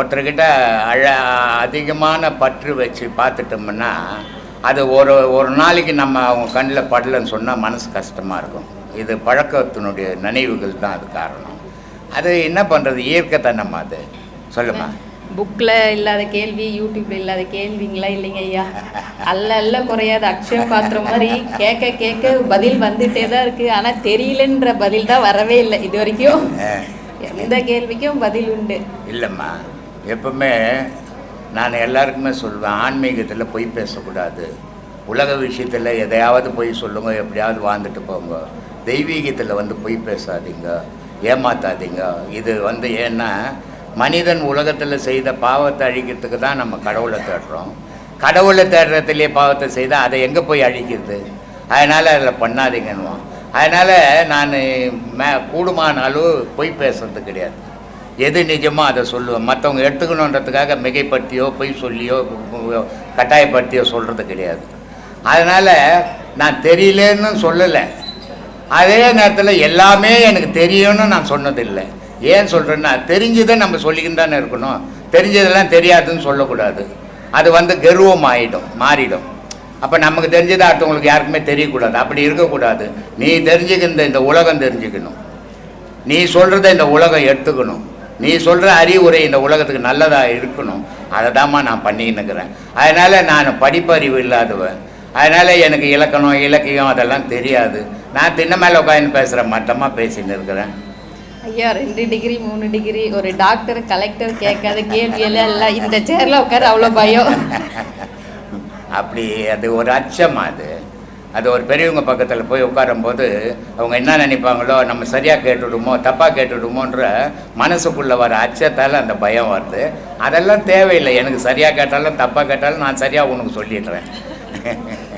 ஒருத்தர்கிட்ட அழ அதிகமான பற்று வச்சு பார்த்துட்டோம்னா அது ஒரு ஒரு நாளைக்கு நம்ம அவங்க கண்ணில் படலன்னு சொன்னால் மனசு கஷ்டமாக இருக்கும். இது பழக்கத்தினுடைய நினைவுகள் தான் அது காரணம். அது என்ன பண்ணுறது இயற்கைத்தனம் அது? சொல்லுமா. புக்கில் இல்லாத கேள்வி யூடியூப்ல இல்லாத கேள்விங்களா இல்லைங்க ஐயா? அல்ல அல்ல குறையாத. அக்ஷய பாத்திரம் மாதிரி கேட்க கேட்க பதில் வந்துட்டே தான் இருக்கு. ஆனால் தெரியலன்ற பதில் தான் வரவே இல்லை. இது வரைக்கும் எந்த கேள்விக்கும் பதில் உண்டு. இல்லைம்மா. எப்பவுமே நான் எல்லாருக்குமே சொல்வேன் ஆன்மீகத்தில் பொய் பேசக்கூடாது. உலக விஷயத்தில் எதையாவது பொய் சொல்லுங்க எப்படியாவது வாழ்ந்துட்டு போங்க. தெய்வீகத்தில் வந்து பொய் பேசாதீங்க ஏமாத்தாதீங்க. இது வந்து ஏன்னா மனிதன் உலகத்தில் செய்த பாவத்தை அழிக்கிறதுக்கு தான் நம்ம கடவுளை தேடுறோம். கடவுளை தேடுறதுலேயே பாவத்தை செய்தால் அதை எங்கே போய் அழிக்கிறது? அதனால் அதில் பண்ணாதீங்கன்னுவான். அதனால் நான் மே கூடுமான அளவு பொய் பேசுறது கிடையாது. எது நிஜமோ அதை சொல்லுவேன் மற்றவங்க எடுத்துக்கணுன்றதுக்காக மிகைப்படுத்தியோ பொய் சொல்லியோ கட்டாயப்படுத்தியோ சொல்கிறது கிடையாது. அதனால் நான் தெரியலன்னு சொல்லலை. அதே நேரத்தில் எல்லாமே எனக்கு தெரியும்னு நான் சொன்னதில்லை. ஏன் சொல்கிறேன்னா தெரிஞ்சதை நம்ம சொல்லிக்கின்னு தானே இருக்கணும். தெரிஞ்சதெல்லாம் தெரியாதுன்னு சொல்லக்கூடாது. அது வந்து கர்வம் ஆகிடும் மாறிடும். அப்போ நமக்கு தெரிஞ்சது அடுத்தவங்களுக்கு யாருக்குமே தெரியக்கூடாது. அப்படி இருக்கக்கூடாது. நீ தெரிஞ்சுக்கின்ற இந்த உலகம் தெரிஞ்சுக்கணும். நீ சொல்கிறத இந்த உலகம் எடுத்துக்கணும். நீ சொல்கிற அறிவுரை இந்த உலகத்துக்கு நல்லதாக இருக்கணும். அதை தாம்மா நான் பண்ணிக்கின்னு இருக்கிறேன் அதனால் நான் படிப்பறிவு இல்லாதவன். அதனால் எனக்கு இலக்கணம் இலக்கியம் அதெல்லாம் தெரியாது. நான் தின்ன மேலே உட்காந்து பேசுகிறேன் மட்டமாக பேசின்னு இருக்கிறேன். ஐயா ரெண்டு டிகிரி மூணு டிகிரி ஒரு டாக்டர் கலெக்டர் கேட்காத கேள்வி எல்லாம் இல்லை இந்த சேர்ல உட்கார அவ்வளோ பயம். அப்படி அது ஒரு அச்சம் அது. அது ஒரு பெரியவங்க பக்கத்தில் போய் உட்காரும்போது அவங்க என்ன நினைப்பாங்களோ நம்ம சரியாக கேட்டுடுமோ தப்பாக கேட்டுடுமோன்ற மனசுக்குள்ளே வர அச்சத்தால் அந்த பயம் வருது. அதெல்லாம் தேவையில்லை. எனக்கு சரியாக கேட்டாலும் தப்பாக கேட்டாலும் நான் சரியாக உனக்கு சொல்லிடுறேன்.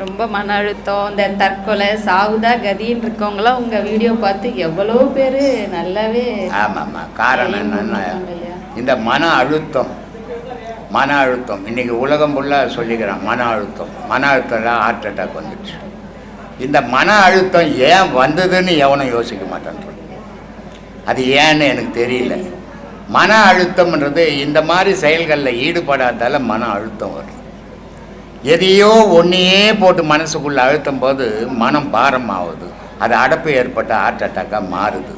ரொம்ப மன அழுத்தம் இந்த தற்கொலை சாவுதா கதின்னு இருக்கவங்களாம் உங்க வீடியோ பார்த்து எவ்வளோ பேர் நல்லாவே ஆமாம்மா. காரணம் என்னன்னா இந்த மன அழுத்தம் மன அழுத்தம். இன்னைக்கு உலகம் ஃபுல்லாக சொல்லிக்கிறான் மன அழுத்தம். மன அழுத்தம்லாம் ஹார்ட் அட்டாக் வந்துடுச்சு. இந்த மன அழுத்தம் ஏன் வந்ததுன்னு எவனும் யோசிக்க மாட்டான் அது ஏன்னு எனக்கு தெரியல. மன அழுத்தம்ன்றது இந்த மாதிரி செயல்களில் ஈடுபடாதால மன அழுத்தம் வருது எதையோ ஒன்றையே போட்டு மனசுக்குள்ளே அழுத்தும் போது மனம் பாரம் ஆகுது அது அடப்பு ஏற்பட்ட ஹார்ட் அட்டாக்காக மாறுது.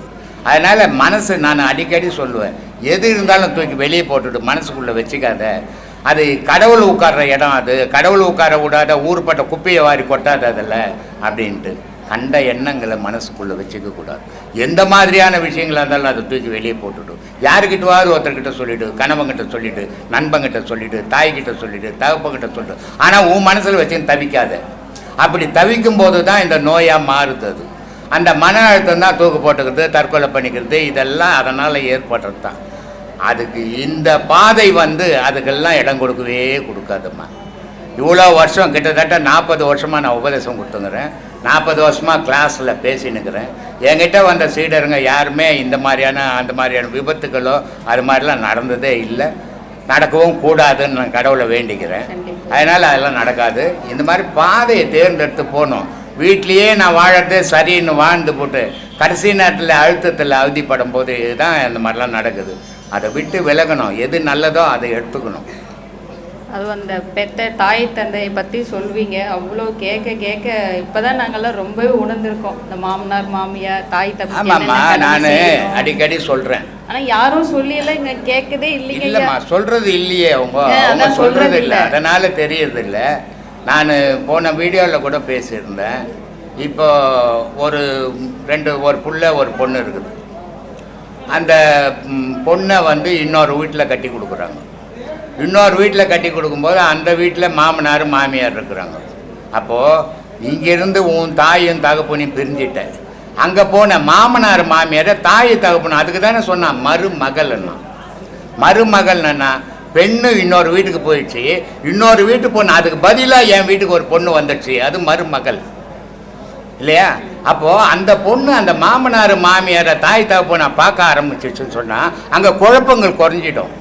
அதனால் மனசு நான் அடிக்கடி சொல்லுவேன் எது இருந்தாலும் தூக்கி வெளியே போட்டுட்டு மனசுக்குள்ளே வச்சுக்காத. அது கடவுள் உட்கார்ற இடம் அது. கடவுள் உட்கார விடாத ஊர்பட்ட குப்பையை வாரி கொட்டாத அதில். அப்படின்ட்டு கண்ட எண்ணங்களை மனசுக்குள்ளே வச்சுக்க கூடாது. எந்த மாதிரியான விஷயங்களாக இருந்தாலும் அதை தூக்கி வெளியே போட்டுடும் யாருக்கிட்டவாவது ஒருத்தர்கிட்ட சொல்லிவிடு கணவங்கிட்ட சொல்லிவிடு நண்பங்கிட்ட சொல்லிவிடு தாய்கிட்ட சொல்லிவிடு தகப்பங்கிட்ட சொல்லிடு. ஆனால் உன் மனசில் வச்சு தவிக்காத. அப்படி தவிக்கும் போது தான் இந்த நோயாக மாறுது அது. அந்த மன அழுத்தம் தான் தூக்கு போட்டுக்கிறது தற்கொலை பண்ணிக்கிறது இதெல்லாம் அதனால் ஏற்படுறது தான் அதுக்கு இந்த பாதை வந்து அதுக்கெல்லாம் இடம் கொடுக்கவே கொடுக்காதும்மா. இவ்வளோ வருஷம் கிட்டத்தட்ட நாற்பது வருஷமாக நான் உபதேசம் கொடுத்துங்கிறேன். நாற்பது வருஷமாக கிளாஸில் பேசினுக்கிறேன் என்கிட்ட வந்த சீடருங்க யாருமே இந்த மாதிரியான அந்த மாதிரியான விபத்துகளோ அது மாதிரிலாம் நடந்ததே இல்லை. நடக்கவும் கூடாதுன்னு நான் கடவுளை வேண்டிக்கிறேன். அதனால் அதெல்லாம் நடக்காது. இந்த மாதிரி பாதையை தேர்ந்தெடுத்து போகணும் வீட்லேயே நான் வாழறதே சரின்னு வாழ்ந்து போட்டு கடைசி நேரத்தில் அழுத்தத்தில் அவதிப்படும் போது தான் இந்த மாதிரிலாம் நடக்குது. அதை விட்டு விலகணும். எது நல்லதோ அதை எடுத்துக்கணும். அது அந்த பெத்த தாய் தந்தையை பற்றி சொல்வீங்க. அவ்வளோ கேட்க கேட்க இப்போதான் நாங்கெல்லாம் ரொம்பவே உணர்ந்திருக்கோம். இந்த மாமனார் மாமியார் தாய் தம்பி ஆமாம்மா நான் அடிக்கடி சொல்கிறேன் ஆனால் யாரும் சொல்லியெல்லாம் இங்கே கேட்கதே இல்லைங்க இல்லைம்மா சொல்கிறது இல்லையே அவங்க. அவங்க சொல்கிறது சொல்றது இல்லை. இல்ல. அதனால் தெரியறதில்ல. நான் போன வீடியோவில் கூட பேசியிருந்தேன். இப்போ ஒரு ரெண்டு ஒரு புள்ள ஒரு பொண்ணு இருக்குது. அந்த பொண்ணை வந்து இன்னொரு வீட்டில் கட்டி கொடுக்குறாங்க. இன்னொரு வீட்டில் கட்டி கொடுக்கும்போது அந்த வீட்டில் மாமனார் மாமியார் இருக்கிறாங்க. அப்போது இங்கேருந்து உன் தாயும் தகப்பனையும் பிரிஞ்சிட்டேன் அங்கே போன மாமனார் மாமியாரை தாய் தகப்பனும் அதுக்கு தானே சொன்னான் மருமகள்னா மருமகள்னா பெண்ணு இன்னொரு வீட்டுக்கு போயிடுச்சு இன்னொரு வீட்டு பொண்ணு அதுக்கு பதிலாக என் வீட்டுக்கு ஒரு பொண்ணு வந்துடுச்சு அது மருமகள். இல்லையா? அப்போது அந்த பொண்ணு அந்த மாமனார் மாமியாரை தாய் தகப்பனை பார்க்க ஆரம்பிச்சிச்சுன்னு சொன்னால் அங்கே குழப்பங்கள் குறைஞ்சிடும்.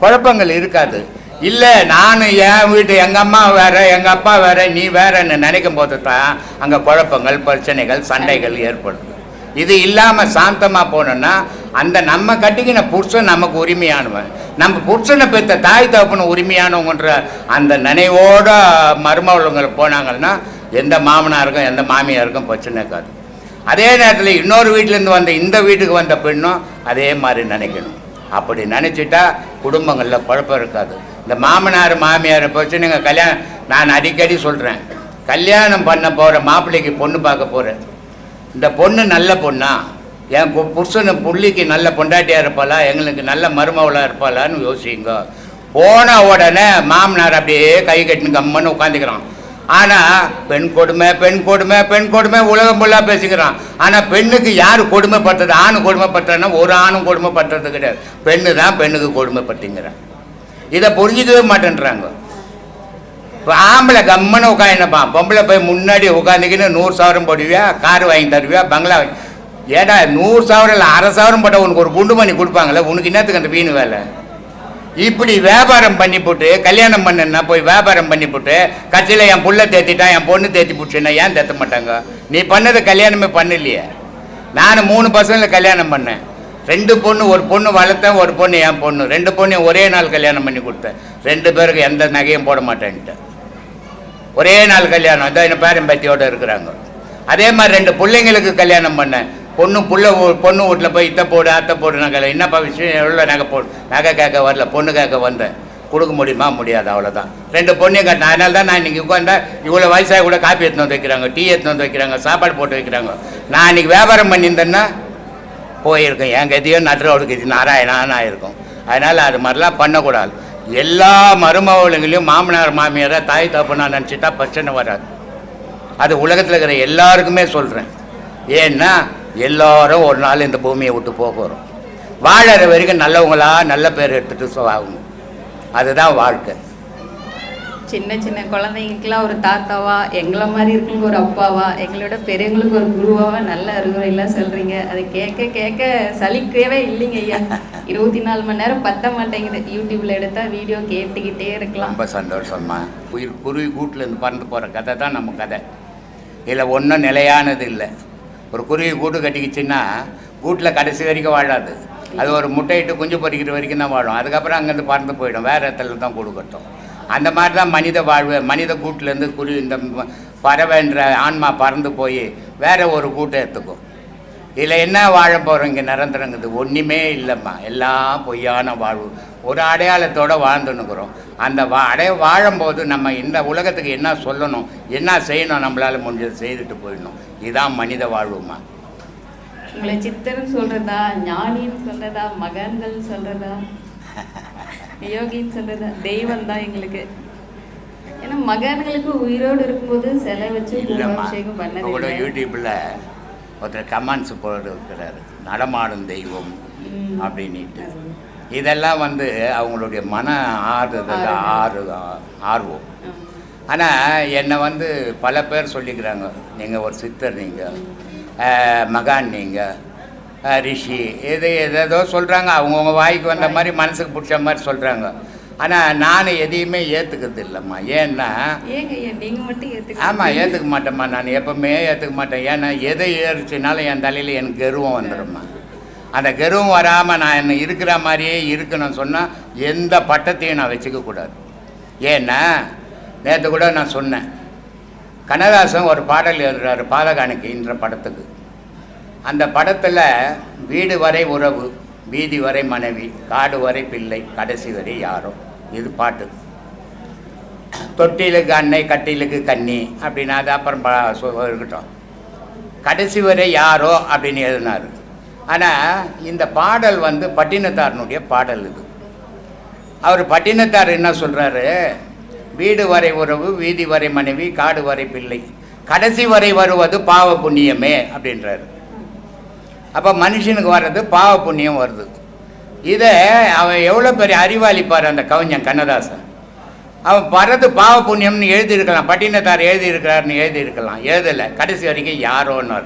குழப்பங்கள் இருக்காது. இல்லை நான் என் வீட்டு எங்கள் அம்மா வேற எங்கள் அப்பா வேற நீ வேறன்னு நினைக்கும் போது தான் அங்கே குழப்பங்கள் பிரச்சனைகள் சண்டைகள் ஏற்படுது. இது இல்லாமல் சாந்தமாக போனோன்னா அந்த நம்ம கட்டிக்கின புருஷன் நமக்கு உரிமையானவன். நம்ம புருஷனை பெற்ற தாய் தகப்பன உரிமையானவங்கன்ற அந்த நினைவோட மருமகளுங்களை போனாங்கன்னா எந்த மாமனாருக்கும் எந்த மாமியாருக்கும் பிரச்சனை இருக்காது. அதே நேரத்தில் இன்னொரு வீட்டிலேருந்து வந்த இந்த வீட்டுக்கு வந்த பெண்ணும் அதே மாதிரி நினைக்கணும். அப்படி நினச்சிட்டா குடும்பங்களில் குழப்பம் இருக்காது. இந்த மாமனார் மாமியார் பிரச்சனைங்க கல்யாணம் நான் அடிக்கடி சொல்கிறேன் கல்யாணம் பண்ண போகிற மாப்பிள்ளைக்கு பொண்ணு பார்க்க போகிறேன் இந்த பொண்ணு நல்ல பொண்ணா? என் பு- புள்ளிக்கு நல்ல பொண்டாட்டியாக இருப்பாளா எங்களுக்கு நல்ல மருமவளாக இருப்பாளான்னு யோசிங்க. போன உடனே மாமனார் அப்படியே கை கட்டின்னு கம்மன்னு உட்காந்துக்கிறான். ஆனால் பெண் கொடுமை பெண் கொடுமை பெண் கொடுமை உலகம் ஃபுல்லாக பேசிக்கிறான். ஆனால் பெண்ணுக்கு யார் கொடுமைப்பட்டது ஆணு கொடுமைப்பட்டதுன்னா ஒரு ஆணும் கொடுமைப்பட்டது கிடையாது. பெண்ணு தான் பெண்ணுக்கு கொடுமைப்பட்டுங்கிறான் இதை புரிஞ்சிக்கவே மாட்டேன்றாங்க. இப்போ ஆம்பளை கம்மன்னு உட்காந்துப்பான் பொம்பளை போய் முன்னாடி உட்காந்துக்கின்னு நூறு சவரம் போடுவியா கார் வாங்கி தருவியா பங்களா வாங்கி ஏடா நூறு சவரம் இல்லை அரை சவரம் போட்டால் உனக்கு ஒரு குண்டு மணி கொடுப்பாங்களே உனக்கு என்னத்துக்கு அந்த வீணு வேலை? இப்படி வியாபாரம் பண்ணி போட்டு கல்யாணம் பண்ணனா போய் வியாபாரம் பண்ணி போட்டு கட்சியில் என் புள்ள தேத்திட்டான் என் பொண்ணு தேத்தி போட்டுன்னா ஏன் தேத்த மாட்டாங்க? நீ பண்ணது கல்யாணமே பண்ணலையே. நான் மூணு பசங்களை கல்யாணம் பண்ணேன். ரெண்டு பொண்ணு ஒரு பொண்ணு வளர்த்தேன் ஒரு பொண்ணு என் பொண்ணு. ரெண்டு பொண்ணையும் ஒரே நாள் கல்யாணம் பண்ணி கொடுத்தேன். ரெண்டு பேருக்கு எந்த நகையும் போட மாட்டேன்ட்டு ஒரே நாள் கல்யாணம். அதான் என் பேரன் பேத்தியோட இருக்கிறாங்க. அதே மாதிரி ரெண்டு பிள்ளைங்களுக்கு கல்யாணம் பண்ணேன். பொண்ணு புள்ள பொண்ணு வீட்டில் போய் இத்தை போடு அத்தை போடு நகை என்னப்பா விஷயம்? எவ்வளோ நகை போடு நகை கேட்க வரல பொண்ணு கேட்க வந்தேன். கொடுக்க முடியுமா? முடியாது அவ்வளோதான் ரெண்டு பொண்ணையும் கட்டினேன். அதனால தான் நான் இன்றைக்கி உட்காந்தா இவ்வளோ வயசாக கூட காப்பி எடுத்துன்னு வந்து வைக்கிறாங்க டீ எடுத்துன்னு வந்து வைக்கிறாங்க சாப்பாடு போட்டு வைக்கிறாங்க. நான் இன்றைக்கி வியாபாரம் பண்ணியிருந்தேன்னா போயிருக்கேன். என் கதியும் நடுறவளுக்கு இது நாராயணான்னு ஆயிருக்கும். அதனால் அது மாதிரிலாம் பண்ணக்கூடாது. எல்லா மருமகளுங்களையும் மாமனார் மாமியாரை தாய் தப்புனா நினச்சிட்டா பிரச்சனை வராது. அது உலகத்தில் இருக்கிற எல்லாருக்குமே சொல்கிறேன் ஏன்னா எல்லாரும் ஒரு நாள் இந்த பூமியை விட்டு போக போகிறோம் வாழற வரைக்கும் நல்லவங்களா நல்ல பேர் எடுத்துகிட்டு ஆகணும். அதுதான் வாழ்க்கை. சின்ன சின்ன குழந்தைங்களுக்குலாம் ஒரு தாத்தாவா எங்களை மாதிரி இருக்குங்க ஒரு அப்பாவா எங்களோட பெரியவங்களுக்கு ஒரு குருவாவா நல்ல அறிவுரையெல்லாம் சொல்றீங்க. அது கேட்க கேட்க சலிக்கவே இல்லைங்க ஐயா. இருபத்தி நாலு மணி நேரம் பத்த மாட்டேங்குது. யூடியூப்ல எடுத்தா வீடியோ கேட்டுக்கிட்டே இருக்கலாம். ரொம்ப சந்தோஷமா உயிர் குருவி கூட்டிலேருந்து பறந்து போகிற கதை தான் நம்ம கதை. இதில் ஒன்றும் நிலையானது இல்லை. ஒரு குருவி கூட்டு கட்டிக்கிச்சுன்னா கூட்டில் கடைசி வரைக்கும் வாழாது. அது ஒரு முட்டையிட்டு குஞ்சு பொறிக்கிற வரைக்கும் தான் வாழும். அதுக்கப்புறம் அங்கேருந்து பறந்து போயிடும். வேறு இடத்துல தான் கொடுக்கட்டும் அந்த மாதிரி தான் மனித வாழ்வு மனித கூட்டிலேருந்து குருவி இந்த பறவைன்ற ஆன்மா பறந்து போய் வேற ஒரு கூட்டை எடுத்துக்கும். இதில் என்ன வாழ போகிறோம் இங்கே நிரந்தரங்குது. ஒன்றுமே இல்லைம்மா. எல்லாம் பொய்யான வாழ்வு. ஒரு அடையாளத்தோடு வாழ்ந்துன்னுக்குறோம். அந்த வா அடைய வாழும்போது நம்ம இந்த உலகத்துக்கு என்ன சொல்லணும் என்ன செய்யணும் நம்மளால் முடிஞ்சது செய்துட்டு போயிடணும். இதுதான் மனித வாழ்வுமா? உங்களை சித்தர்னு சொல்றதா ஞானின்னு சொல்றதா மகன்கள் சொல்றதா யோகின்னு சொல்றதா? தெய்வம் தான் எங்களுக்கு. ஏன்னா மகன்களுக்கு உயிரோடு இருக்கும்போது சிலை வச்சு கும்பாபிஷேகம் பண்ணது கூட. யூடியூப்பில் ஒருத்தர் கமெண்ட்ஸ் போட்டு இருக்கிறாரு. நடமாடும் தெய்வம். அப்படின்ட்டு இதெல்லாம் வந்து அவங்களுடைய மன ஆறுதல் ஆறு ஆர்வம். ஆ. ஆனால் என்னை வந்து பல பேர் சொல்லிக்கிறாங்க. நீங்கள் ஒரு சித்தர் நீங்கள் மகான் நீங்கள் ரிஷி எது எதேதோ சொல்கிறாங்க அவங்கவுங்க வாய்க்கு வந்த மாதிரி மனசுக்கு பிடிச்ச மாதிரி சொல்கிறாங்க ஆனால் நான் எதையுமே ஏற்றுக்கிறது இல்லைம்மா. ஏன்னா ஆமாம் ஏற்றுக்க மாட்டேம்மா. நான் எப்பவுமே ஏற்றுக்க மாட்டேன். ஏன்னா எதை ஏறிச்சுனாலும் என் தலையில் எனக்கு கெருவம் வந்துடும்மா அந்த கெருவம் வராமல் நான் என்ன இருக்கிற மாதிரியே இருக்கணும்னு சொன்னால் எந்த பட்டத்தையும் நான் வச்சுக்க கூடாது. ஏன்னா நேற்று கூட நான் சொன்னேன். கண்ணதாசன் ஒரு பாடல் எழுதுறாரு பாலகாணிக்கைன்ற படத்துக்கு. அந்த படத்தில் வீடு வரை உறவு வீதி வரை மனைவி காடு வரை பிள்ளை கடைசி வரை யாரோ. இது பாட்டு. தொட்டிலுக்கு அன்னை கட்டிலுக்கு கன்னி அப்படின்னு அது அப்புறம் இருக்கட்டும். கடைசி வரை யாரோ அப்படின்னு எழுதினார். ஆனால் இந்த பாடல் வந்து பட்டினத்தாரனுடைய பாடல் இது. அவர் பட்டினத்தார் என்ன சொல்கிறாரு வீடு வரை உறவு வீதி வரை மனைவி காடு வரை பிள்ளை. கடைசி வரை வருவது பாவ புண்ணியமே அப்படின்றாரு. அப்போ மனுஷனுக்கு வர்றது பாவ புண்ணியம் வருது. இதை அவன் எவ்வளோ பெரிய அறிவாளிப்பார் அந்த கவிஞன் கண்ணதாசன். அவன் வர்றது பாவ புண்ணியம்னு எழுதியிருக்கலாம் பட்டினத்தார் எழுதியிருக்கிறாருன்னு எழுதியிருக்கலாம். எழுதலை. கடைசி வரைக்கும் யாரோன்னு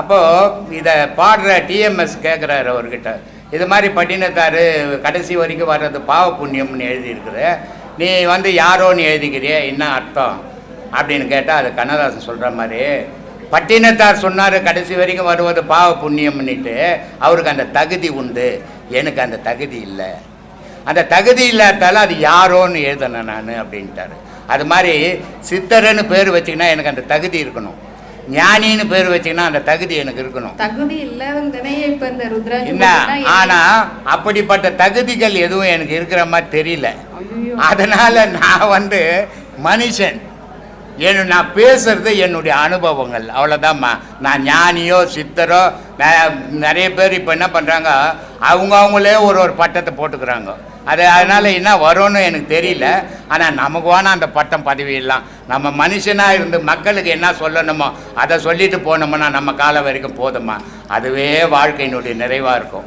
அப்போது இதை பாடுற டிஎம்எஸ் கேட்குறாரு அவர்கிட்ட. இது மாதிரி பட்டினத்தார் கடைசி வரைக்கும் வர்றது பாவ புண்ணியம்னு எழுதியிருக்கிற நீ வந்து யாரோன்னு எழுதிக்கிறியே என்ன அர்த்தம்? அப்படின்னு கேட்டால் அது கண்ணதாசன் சொல்கிற மாதிரி பட்டினத்தார் சொன்னார் கடைசி வரைக்கும் வருவது பாவ புண்ணியம்னுட்டு அவருக்கு அந்த தகுதி உண்டு. எனக்கு அந்த தகுதி இல்லை. அந்த தகுதி இல்லாதால அது யாரோன்னு எழுதணும் நான் அப்படின்ட்டாரு. அது மாதிரி சித்தரன்னு பேர் வச்சிங்கன்னா எனக்கு அந்த தகுதி இருக்கணும். ஞானின்னு பேர் வச்சிங்கன்னா அந்த தகுதி எனக்கு இருக்கணும். தகுதி இல்லாதவங்க தானே இப்ப இந்த ருத்ராஜ் என்ன? ஆனா அப்படிப்பட்ட தகுதிகள் எதுவும் எனக்கு இருக்கிற மாதிரி தெரியல. அதனால நான் வந்து மனுஷன். என்ன நான் பேசுறது என்னுடைய அனுபவங்கள். அவ்வளோதாம்மா நான் ஞானியோ சித்தரோ நிறைய பேர் இப்போ என்ன பண்ணுறாங்க அவங்க அவங்களே ஒரு ஒரு பட்டத்தை போட்டுக்கிறாங்க. அது அதனால் என்ன வரும்னு எனக்கு தெரியல. ஆனால் நமக்கு வேணா அந்த பட்டம் பதவி நம்ம மனுஷனாக இருந்து மக்களுக்கு என்ன சொல்லணுமோ அதை சொல்லிட்டு போனோம்னா நம்ம காலம் வரைக்கும் போதுமா? அதுவே வாழ்க்கையினுடைய நிறைவாக இருக்கும்.